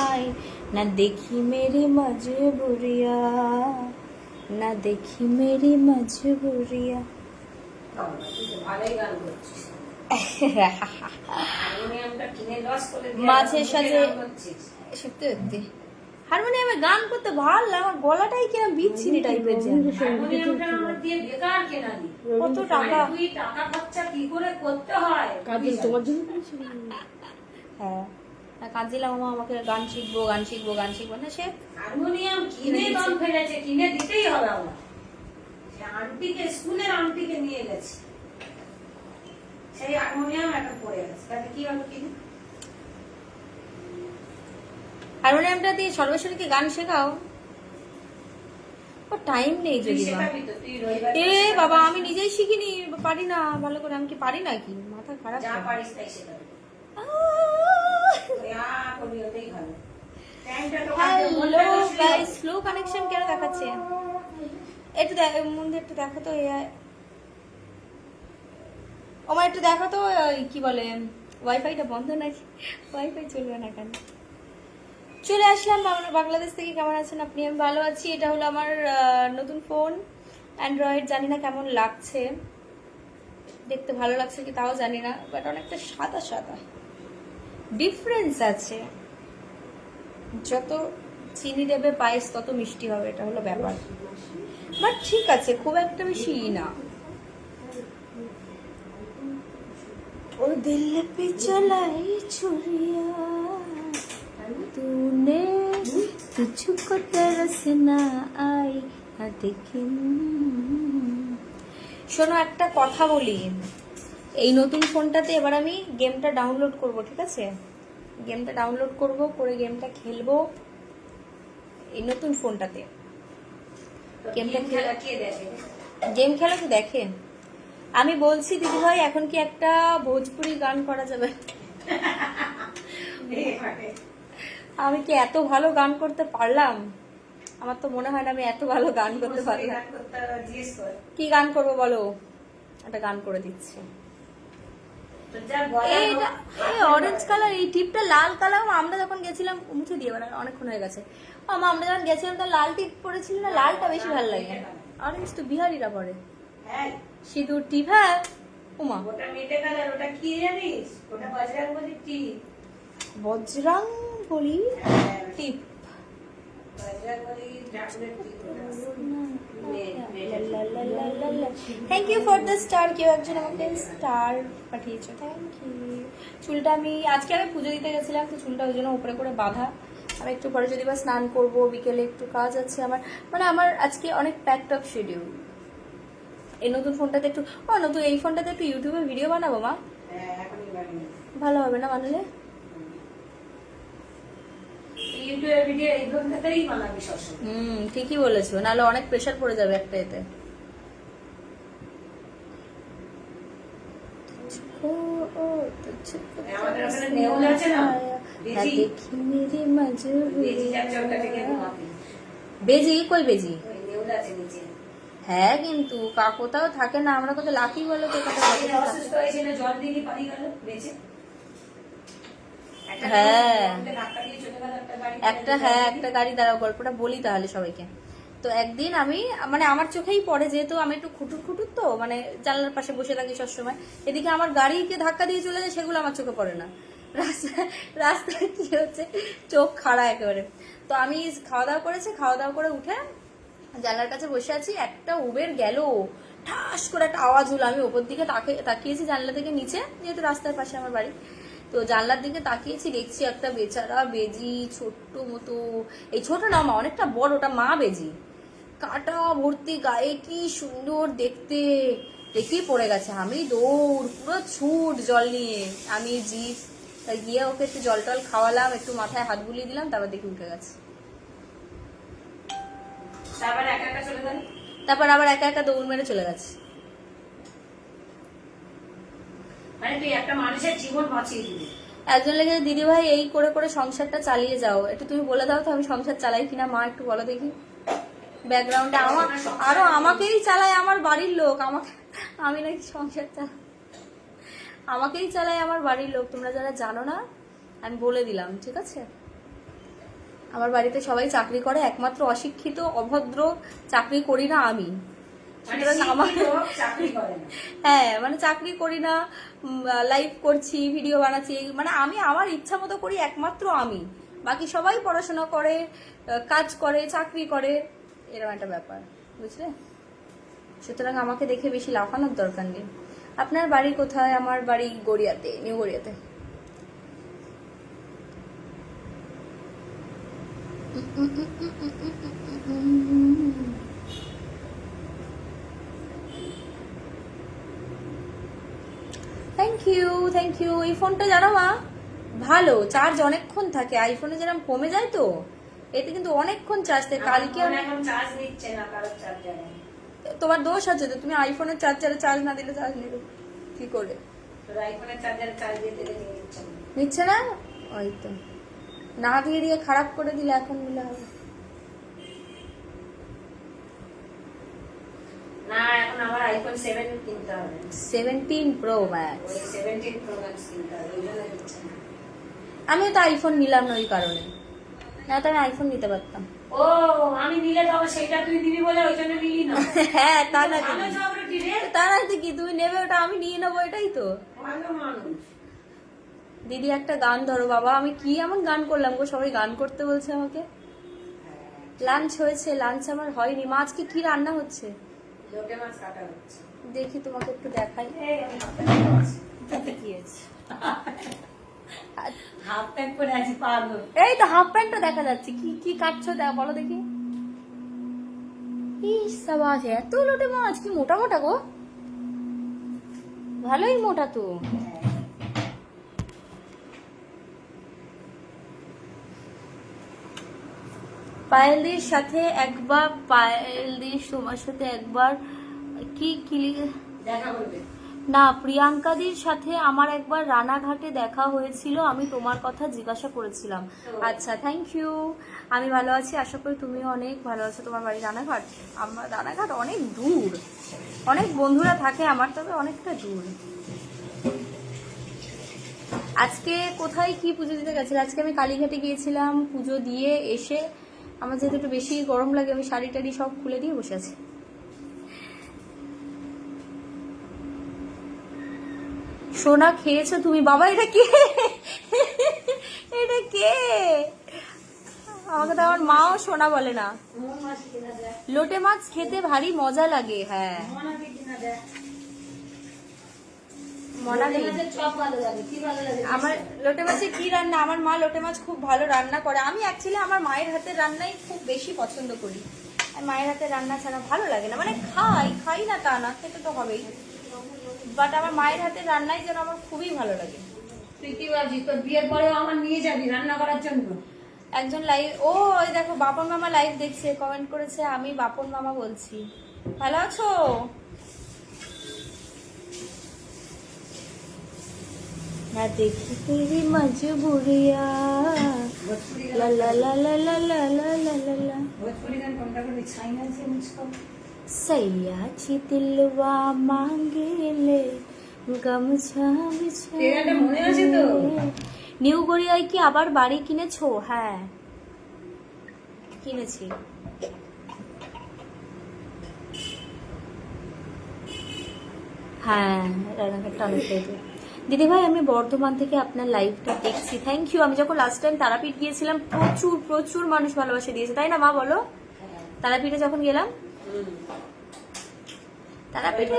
আয় না দেখি मेरी मजबूरिया না দেখি मेरी मजबूरिया। মাঝে সাঝে সত্যি সত্যি। হারমোনিয়ামে গান করতে ভালো আমার গলাটাই কিনা বিচ্ছিরি টাইপের যে কত টাকা টাকা খরচা কি করে করতে হয় তোমার জন্য হ্যাঁ। কাঁদছিলাম মামা আমাকে গান শিখব গান শিখব গান শিখব। না সে হারমোনিয়াম কিনে দম ফেলেছে কিনে দিতেই হবে আমার আন্টিকে স্কুলের আন্টিকে নিয়ে গেছে। সেই হারমোনিয়াম একটা পড়ে গেছে তাতে কি হবে কিনে হারমোনিয়ামটা দিয়ে সর্বেশ্বরীকে গান শেখাও। ও টাইম নেই যদি এ বাবা আমি নিজেই শিখিনি। পারি না ভালো করে। আমি কি পারি নাকি? মাথা খারাপ যা পারিস তাই শেখাবি। গাইস কানেকশন কেন দেখাচ্ছে? আমার একটু বলে, ওয়াইফাইটা বন্ধ নাকি? ওয়াইফাই চলবে না কেন? চলে আসলাম বাংলা- বাংলাদেশ থেকে, কেমন আছেন আপনি? আমি ভালো আছি। এটা হলো আমার নতুন ফোন। অ্যান্ড্রয়েড জানি না কেমন লাগছে। দেখতে ভালো লাগছে কি তাও জানি না বাট অনেকটা সাদা সাদা। ডিফারেন্স আছে। যত চিনি দেবে পায়েস তত মিষ্টি হবে এটা হলো ব্যাপার বাট ঠিক আছে খুব একটা বেশি ই না ও দিল पे चलाई छुरिया तूने तुझको तरस ना आई ना देखी শোনো একটা কথা বলি এই নতুন ফোনটাতে এবার আমি গেমটা ডাউনলোড করব ঠিক আছে গেমটা ডাউনলোড করব করে গেমটা খেলব এই নতুন ফোনটাতে। গেমটা গেম খেলা তো দেখে আমি বলছি দিদিভাই এখন কি একটা ভোজপুরি গান করা যাবে? আমি কি এত ভালো গান করতে পারলাম? আমার তো মনে হয় না আমি এত ভালো গান করতে পারি কি গান করব বলো? একটা গান করে দিচ্ছি। এই অরেঞ্জ কালার এই টিপটা লাল কালার আমরা যখন গেছিলাম মুছে দিয়ে মানে অনেকক্ষণ হয়ে গেছে। ও আমরা যখন গেছিলাম তো লাল টিপ পরেছিল না? লালটা বেশি ভালো লাগে। অরেঞ্জ তো বিহারিরা পরে। হ্যাঁ। সিঁদুর টিপ হ্যাঁ। উমা ওটা মেটে কালার ওটা কি জানিস? ওটা বাজরাং বলি কি বলি টিপ বাজরাং বলি ঠাকুরের কি thank you for the star কেউ একজন আমাকে স্টার পাঠিয়েছো। থ্যাংক ইউ চুলটা আমি আজকে আমি পুজো দিতে গেছিলাম, তো চুলটা ওই জন্য উপরে করে বাঁধা। আমি একটু পরে যদি বা স্নান করব, বিকেলে একটু কাজ আছে আমার। মানে আমার আজকে অনেক প্যাকড আপ শিডিউল এই নতুন ফোনটাতে একটু, ও নতুন এই ফোনটাতে একটু ইউটিউবে ভিডিও বানাবো মা। ভালো হবে না বানালে? ভিডিও এই ধরনেরই বানাবি সবসময় হুম ঠিকই বলেছ। নাহলে অনেক প্রেশার পড়ে যাবে একটা এতে। আমাদের ওখানে নেউল আছে না? বেজি। কই বেজি? হ্যাঁ কিন্তু কোথাও থাকে না। আমরা কোথাও লাকি বলো তো কথা এই অসুস্থ হয়েছিল জল দিয়ে পানি গেল বেঁচে। হ্যাঁ। একটা হ্যাঁ একটা গাড়ি দ্বারা গল্পটা বলি তাহলে সবাইকে। তো একদিন আমি মানে আমার চোখেই পড়ে যেহেতু আমি একটু খুটুর খুটুর তো মানে জানলার পাশে বসে থাকি সবসময় এদিকে আমার গাড়িকে ধাক্কা দিয়ে চলে যায় সেগুলো আমার চোখে পড়ে না। রাস্তায় রাস্তায় কি হচ্ছে? চোখ খাড়া একেবারে। তো আমি খাওয়া দাওয়া করেছি খাওয়া দাওয়া করে উঠে জানলার কাছে বসে আছি একটা উবের গেল। ঠাস করে একটা আওয়াজ হলো আমি ওপর দিকে তাকে তাকিয়েছি জানলা থেকে নিচে যেহেতু রাস্তার পাশে আমার বাড়ি। তো জানলার দিকে তাকিয়েছি দেখছি একটা বেচারা বেজি ছোট্ট মতো। এই ছোট না মা অনেকটা বড় ওটা মা বেজি। কাটা ভর্তি গায়ে কি সুন্দর দেখতে। দেখেই পড়ে গেছে আমি দৌড় পুরো ছুট জল নিয়ে। আমি জিপ তাই গিয়ে ওকে একটু জল টল খাওয়ালাম একটু মাথায় হাত বুলিয়ে দিলাম তারপর দেখি উঠে গেছে। তারপরে একা একা তারপর আবার একা একা দৌড় মেরে চলে গেছে। মানে তুই একটা মানুষের জীবন বাঁচিয়ে দিবি। একজন লেগে দিদি ভাই এই করে করে সংসারটা চালিয়ে যাও একটু তুমি বলে দাও তো আমি সংসার চালাই কিনা মা একটু বলো দেখি। ব্যাকগ্রাউন্ডে আমার আরও আমাকেই চালায় আমার বাড়ির লোক আমাকে আমি নাকি সংসার চালাই আমাকেই চালায় আমার বাড়ির লোক তোমরা যারা জানো না আমি বলে দিলাম ঠিক আছে? আমার বাড়িতে সবাই চাকরি করে একমাত্র অশিক্ষিত অভদ্র চাকরি করি না আমি। সুতরাং আমার হ্যাঁ মানে চাকরি করি না লাইভ করছি ভিডিও বানাচ্ছি মানে আমি আমার ইচ্ছা মতো করি একমাত্র আমি বাকি সবাই পড়াশোনা করে কাজ করে চাকরি করে এরকম একটা ব্যাপার বুঝলে সুতরাং আমাকে দেখে বেশি লাফানোর দরকার নেই আপনার বাড়ি কোথায় আমার বাড়ি গড়িয়াতে নিউ গড়িয়াতে থ্যাংক ইউ থ্যাংক ইউ এই ফোনটা জানো মা? ভালো চার্জ অনেকক্ষণ থাকে। আইফোনে যেরকম কমে যায় তো এতে কিন্তু অনেকক্ষণ চার্জ থাকে। কালকে চার্জ নিচ্ছে না কারোর চার্জারে তোমার দোষ আছে তো তুমি আইফোনের চার্জারে চার্জ না দিলে চার্জ নেবে। কি করে? আইফোনের চার্জারে চার্জ দিয়ে দিলে নিচ্ছে না। নিচ্ছে না? ওই তো। না দিয়ে দিয়ে খারাপ করে দিলে এখন দিলে হবে। না এখন আমার আইফোন সেভেন কিনতে হবে। সেভেন্টিন প্রো ম্যাক্স ম্যাক্স কিনতে হবে আমিও তো আইফোন নিলাম না ওই কারণে। না তো আমি আইফোন নিতে পারতাম। ও আমি নিলে তবে সেটা তুই দিবি বলে ওই জন্য নিলি না। হ্যাঁ তা না তা না কি তুমি নেবে ওটা আমি নিয়ে নেব এটাই তো। দিদি একটা গান ধরো বাবা আমি কি এমন গান করলাম গো সবাই গান করতে বলছে আমাকে। লাঞ্চ হয়েছে লাঞ্চ আমার হয়নি। মা আজকে কি রান্না হচ্ছে? লোটে মাছ কাটা হচ্ছে। দেখি তোমাকে একটু দেখাই। হাফ প্যান্ট পরে আছি। তাতে কি আছে হাফ প্যান্ট পরে আছি পাগল। এই তো হাফ প্যান্টটা দেখা যাচ্ছে। কি কি কাটছো দেখ বলো দেখি। ইস সাবাস এত লোটে মাছ কি মোটা মোটা গো। ভালোই মোটা তো। পায়েলদির সাথে একবার পায়েলদির তোমার সাথে একবার কি কি না প্রিয়াঙ্কাদির সাথে আমার একবার রানাঘাটে দেখা হয়েছিল আমি তোমার কথা জিজ্ঞাসা করেছিলাম। আচ্ছা থ্যাংক ইউ আমি ভালো আছি আশা করি তুমিও অনেক ভালো আছো তোমার বাড়ি রানাঘাট? আমার রানাঘাট অনেক দূর। অনেক বন্ধুরা থাকে আমার তবে অনেকটা দূর। আজকে কোথায় কি পুজো দিতে গেছিল? আজকে আমি কালীঘাটে গিয়েছিলাম পুজো দিয়ে এসে আমার যেহেতু একটু বেশি গরম লাগে আমি শাড়ি টাড়ি সব খুলে দিয়ে বসে আছি। সোনা খেয়েছো তুমি? বাবা এটা কে? এটা কে? আমাকে তো আমার মাও সোনা বলে না। লোটে মাছ খেতে ভারী মজা লাগে হ্যাঁ মনাকে কিনা দেয় মনালি লোটে মাছের চপ ভালো লাগে কি ভালো লাগে আমার লোটে মাছের কি রান্না? আমার মা লোটে মাছ খুব ভালো রান্না করে। আমি অ্যাকচুয়ালি আমার মায়ের হাতের রান্নাই খুব বেশি পছন্দ করি। আর মায়ের হাতের রান্না ছাড়া ভালো লাগে না। মানে খাই খাই না তা না খেতে তো হবেই। বাট আমার মায়ের হাতের রান্নাই যেন আমার খুবই ভালো লাগে। তোর বিয়ের পরেও আমার নিয়ে যাবি রান্না করার জন্য? একজন লাইভ ও ওই দেখো বাপন মামা লাইভ দেখছে কমেন্ট করেছে আমি বাপন মামা বলছি। ভালো আছো? না দেখি তেরি মজবুরিয়া ভোজপুরি লা লা লা লা লা লা লা লা লা লা भोजपुरी गान कौन सा कोई छाइना से मुझको सैयाची दिलवा मांगे ले গামছা এই গানটা মনে আছে তো? নিউ গড়িয়ায় কি আবার বাড়ি কিনেছো হ্যাঁ কিনেছি হ্যাঁ রানাঘাটটা অনেকটাই দূর দিদি ভাই আমি বর্ধমান থেকে আপনার লাইভটা দেখছি। থ্যাংক ইউ আমি যখন লাস্ট টাইম তারাপীঠ গিয়েছিলাম প্রচুর প্রচুর মানুষ ভালোবাসা দিয়েছে। তাই না মা বলো? তারাপীঠে যখন গেলাম তারাপীঠে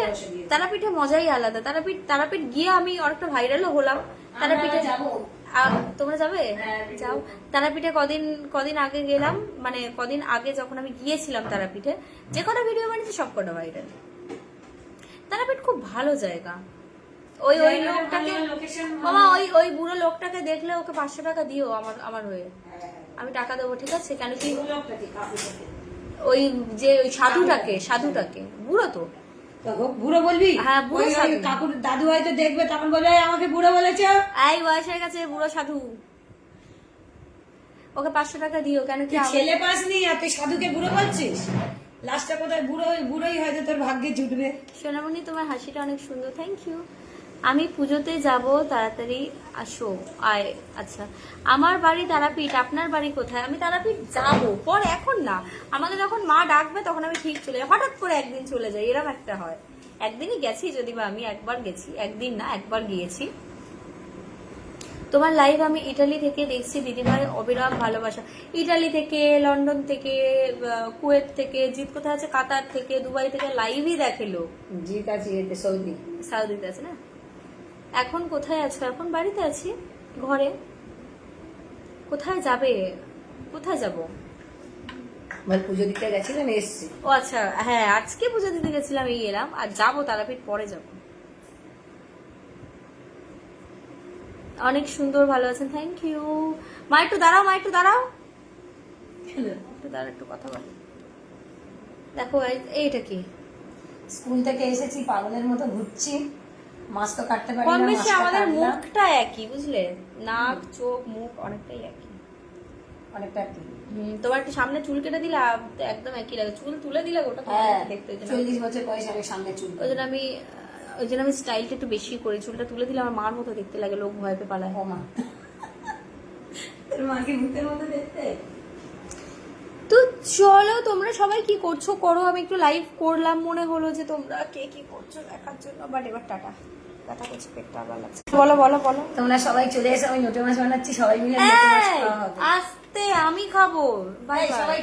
তারাপীঠে মজাই আলাদা। তারাপীঠ তারাপীঠ গিয়ে আমি অনেকটা ভাইরালও হলাম। তারাপীঠে তোমরা যাবে? হ্যাঁ, যাও। তারাপীঠে কদিন কদিন আগে গেলাম মানে কদিন আগে যখন আমি গিয়েছিলাম তারাপীঠে যে কটা ভিডিও বানিয়েছি সব কটা ভাইরাল তারাপীঠ খুব ভালো জায়গা। ওই ওই লোকটাকে। মামা ওই ওই বুড়ো লোকটাকে দেখলে ওকে পাঁচশো টাকা দিও আমার আমার হয়ে। আমি টাকা দেবো ঠিক আছে? কেন কি ওই যে ওই সাধুটাকে সাধুটাকে। বুড়ো তো। বুড়ো বলবি? হ্যাঁ, বুড়ো। কাকুর দাদু হয়তো দেখবে তখন বলবে আমাকে বুড়ো বলেছে। এই বুড়ো সাধু। ওকে পাঁচশো টাকা দিও কেন কি ছেলে পাসনি আর তুই সাধুকে বুড়ো বলছিস? লাস্টটা কোথায়? বুড়ো বুড়োই হয়তো তোর ভাগ্যে জুটবে। সোনামণি তোমার হাসিটা অনেক সুন্দর। থ্যাংক ইউ আমি পুজোতে যাব তাড়াতাড়ি আসো। আয় আচ্ছা। আমার বাড়ি তারাপীঠ আপনার বাড়ি কোথায়? আমি তারাপীঠ যাব পরে এখন না। আমাকে যখন মা ডাকবে তখন আমি ঠিক চলে যাই হঠাৎ করে একদিন চলে যাই এরকম একটা হয়। একদিনই গেছি যদি বা আমি একবার গেছি একদিন না একবার গিয়েছি। তোমার লাইভ আমি ইটালি থেকে দেখছি দিদিভাই অবিরাম ভালোবাসা। ইটালি থেকে লন্ডন থেকে কুয়েত থেকে জিত কোথায় আছে? কাতার থেকে দুবাই থেকে লাইভই দেখে লোক। জিত আছে সৌদি। সাউদিতে আছে না? এখন কোথায় আছো? এখন বাড়িতে আছি ঘরে। কোথায় যাবে? কোথায় যাব? বল পুজো দিতে গেছিলেন এসছি। ও আচ্ছা হ্যাঁ আজকে পুজো দিতে গেছিলাম এই এলাম আর যাব তারাপীঠ পরে যাব। অনেক সুন্দর ভালো আছেন থ্যাংক ইউ মা একটু দাঁড়াও মা একটু দাঁড়াও। একটু দাঁড়াও একটু কথা বল। দেখো এই- এইটা কি? স্কুল থেকে এসেছি পাগলের মতো ঘুরছি। মাছ তো কাটতে পারি কম না বেশি আমাদের মুখটা একই বুঝলে? নাক চোখ মুখ অনেকটাই একই। অনেকটা হুম, তোমার একটু সামনে চুল কেটে দিলে একদম একই লাগে। চুল তুলে দিলে ওটা হ্যাঁ দেখতে চল্লিশ বছর বয়সে অনেক সামনে চুল ওই জন্য আমি ওই জন্য আমি স্টাইলটা একটু বেশি করি। চুলটা তুলে দিলে আমার মার মতো দেখতে লাগে লোক ভয় পেয়ে পালায়। ও মা। তোর মাকে ভূতের মতো দেখতে? তো চলো তোমরা সবাই কি করছ? করো আমি একটু লাইভ করলাম মনে হলো যে তোমরা কে কি করছ দেখার জন্য বাট এবার টাটা। টাটা করছি পেটটা আবার লাগছে। বলো বলো বলো। তোমরা সবাই চলে এসে আমি নোটে মাছ বানাচ্ছি সবাই মিলে নোটে মাছ খাওয়া হবে। আস্তে আমি খাব। বাই বাই সবাই